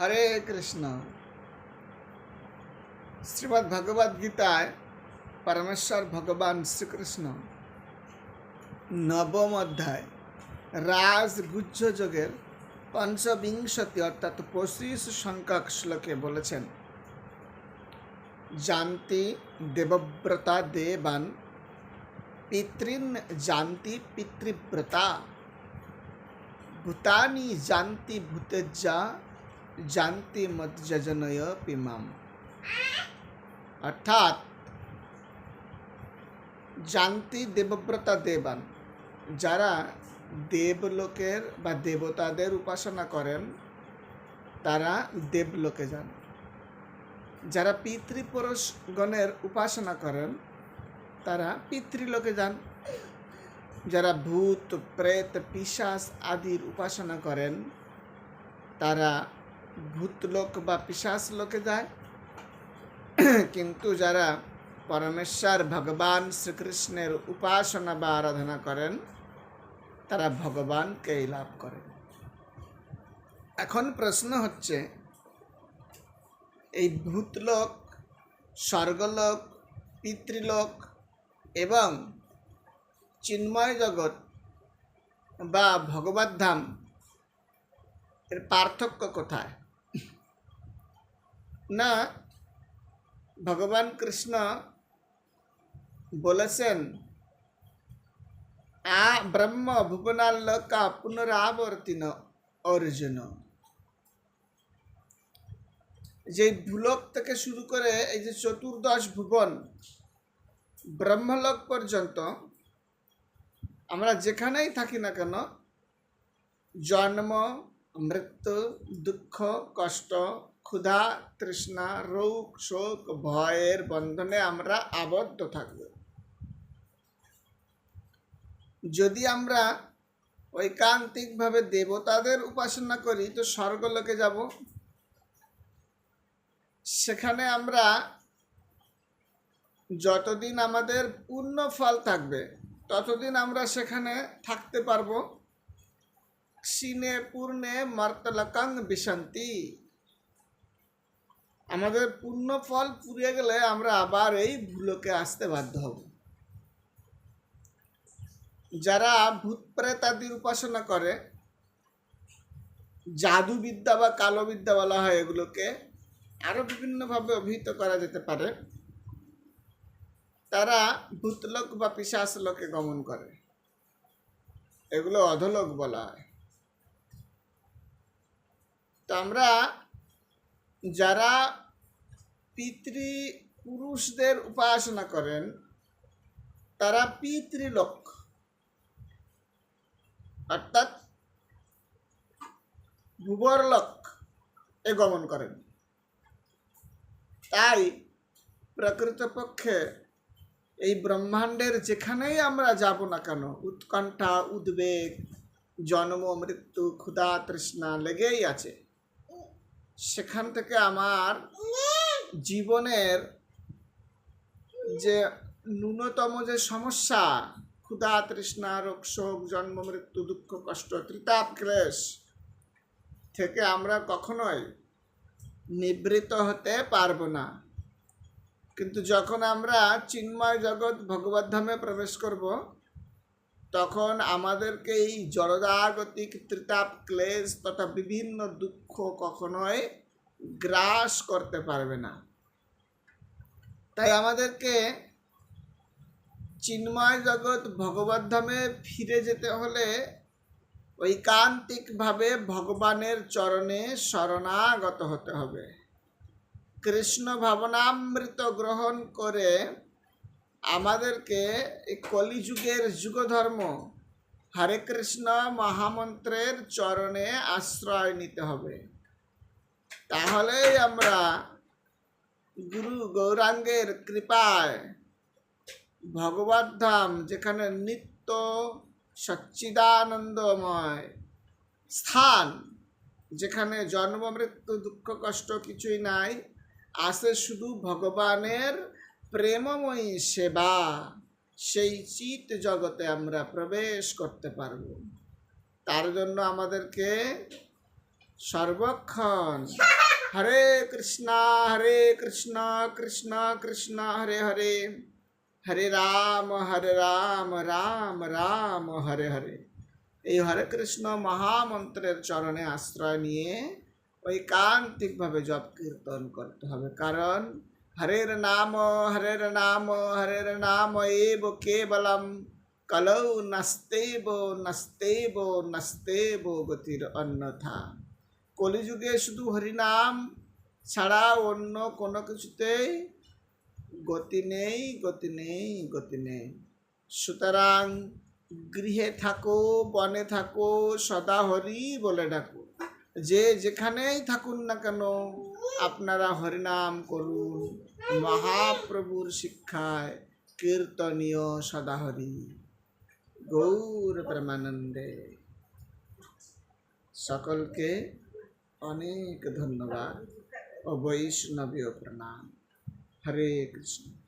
হরে কৃষ্ণ। শ্রীমদ্ ভগবদ গীতায় পরমেশ্বর ভগবান শ্রীকৃষ্ণ নবম অধ্যায় রাজগুজ্জ যোগের পঞ্চবিংশতি অর্থাৎ পঁচিশ সংখ্যক শ্লোকে বলেছেন, জানতি দেবব্রতা দেবান, পিতৃন জানতি পিতৃব্রতা, ভূতানি জানতি ভূতেজ্জা জানতি মজ্জনয় পিমাম। অর্থাৎ, জানতি দেবব্রতা দেবান, যারা দেবলোকের বা দেবতাদের উপাসনা করেন, তারা দেবলোকে যান। যারা পিতৃপুরুষগণের উপাসনা করেন, তারা পিতৃলোকে যান। যারা ভূত, প্রেত, পিশাচ আদির উপাসনা করেন, তারা ভূতলোক বা পিশাচ লোকে যায়। কিন্তু যারা পরমেশ্বর, ভগবান, শ্রীকৃষ্ণের উপাসনা বা আরাধনা করেন, তারা ভগবানকেই লাভ করেন। এখন প্রশ্ন হচ্ছে, এই ভূতলোক, স্বর্গলোক, পিতৃলোক এবং চিন্ময় জগৎ বা ভগবত ধাম এর পার্থক্য কোথায়? না, ভগবান কৃষ্ণ বলেছেন, আ ব্রহ্ম ভুবনাল্লোকা পুনরাবর্তিন অর্জুন। যে ভূলোক থেকে শুরু করে এই যে চতুর্দশ ভুবন, ব্রহ্মলোক পর্যন্ত, আমরা যেখানেই থাকি না কেন, জন্ম, মৃত্যু, দুঃখ, কষ্ট ক্ষুধা, তৃষ্ণা, রোগ, শোক, ভয়ের বন্ধনে আমরা আবদ্ধ থাকব। যদি আমরা ঐকান্তিকভাবে দেবতাদের উপাসনা করি, তো স্বর্গলোকে যাব। সেখানে আমরা যতদিন আমাদের পূর্ণ ফল থাকবে, ততদিন আমরা সেখানে থাকতে পারব। ক্ষীণে, পূর্ণে মর্তলকাং বিশান্তি আমাদের পূর্ণ ফল পুড়িয়ে গেলে আমরা আবার এই ভুলোকে আসতে বাধ্য হব। যারা ভূত প্রেতাদির উপাসনা করে, জাদুবিদ্যা বা কালো বিদ্যা বলা হয় এগুলোকে আরও বিভিন্নভাবে অভিহিত করা যেতে পারে। তারা ভূতলোক বা পিসাস লোকে গমন করে। এগুলো অধলোক বলা হয়। তো আমরা যারা পিতৃ পুরুষদের উপাসনা করেন, তারা পিতৃলোক। অর্থাৎ ভূবরলোক এ গমন করেন। তাই প্রকৃতপক্ষে এই ব্রহ্মাণ্ডের যেখানেই আমরা যাব না কেন, উৎকণ্ঠা, উদ্বেগ, জন্ম, মৃত্যু, ক্ষুধা, তৃষ্ণা লেগেই আছে। সেখান থেকে আমার জীবনের যে ন্যূনতম যে সমস্যা, ক্ষুধা, তৃষ্ণা, রোগ, শোক, জন্ম, মৃত্যু, দুঃখ, কষ্ট, ত্রিতাপ, ক্লেশ থেকে আমরা কখনোই নিবৃত হতে পারব না। কিন্তু যখন আমরা চিন্ময় জগৎ ভগবত ধামে প্রবেশ করব তখন আমাদেরকে এই জড়দাগতিক ত্রিতাপ, ক্লেশ তথা বিভিন্ন দুঃখ কখনোই গ্রাস করতে পারবে না। তাই আমাদেরকে চিন্ময় জগৎ ভগবত ধামে ফিরে যেতে হলে ঐকান্তিকভাবে ভগবানের চরণে শরণাগত হতে হবে। কৃষ্ণ ভাবনামৃত গ্রহণ করে আমাদেরকে এই কলিযুগের যুগধর্ম হরে কৃষ্ণ মহামন্ত্রের চরণে আশ্রয় নিতে হবে। তাহলেই আমরা গুরু গৌরাঙ্গের কৃপায় ভগবত ধাম, যেখানে নিত্য সচ্চিদানন্দময় স্থান, যেখানে জন্ম, মৃত্যু, দুঃখ, কষ্ট কিছুই নাই আসে শুধু ভগবানের প্রেমময়ী সেবা, সেই চিত জগতে আমরা প্রবেশ করতে পারব। তার জন্য আমাদেরকে সর্বক্ষণ হরে কৃষ্ণ হরে কৃষ্ণ কৃষ্ণ কৃষ্ণ, হরে হরে হরে রাম হরে রাম রাম রাম, হরে হরে। এই হরে কৃষ্ণ মহামন্ত্রের চরণে আশ্রয় নিয়ে ঐকান্তিকভাবে জপ কীর্তন করতে হবে। কারণ হরের নাম হরের নাম হরের নাম এব কেবলম কলৌ নাস্তেব নাস্তেব নাস্তেব গতির অন্যথা কলিযুগে শুধু হরিনাম ছাড়া অন্য কোনো কিছুতেই গতি নেই গতি নেই গতি নেই সুতরাং গৃহে থাকো বনে থাকো সদা হরি বলে ডাকো যে যেখানেই থাকুন না কেন, আপনারা হরিনাম করুন। মহাপ্রভুর শিক্ষায় কীর্তনীয় সদাহরি। গৌর প্রেমানন্দে। সকলকে অনেক ধন্যবাদ ও বৈষ্ণবীয় প্রণাম। হরে কৃষ্ণ।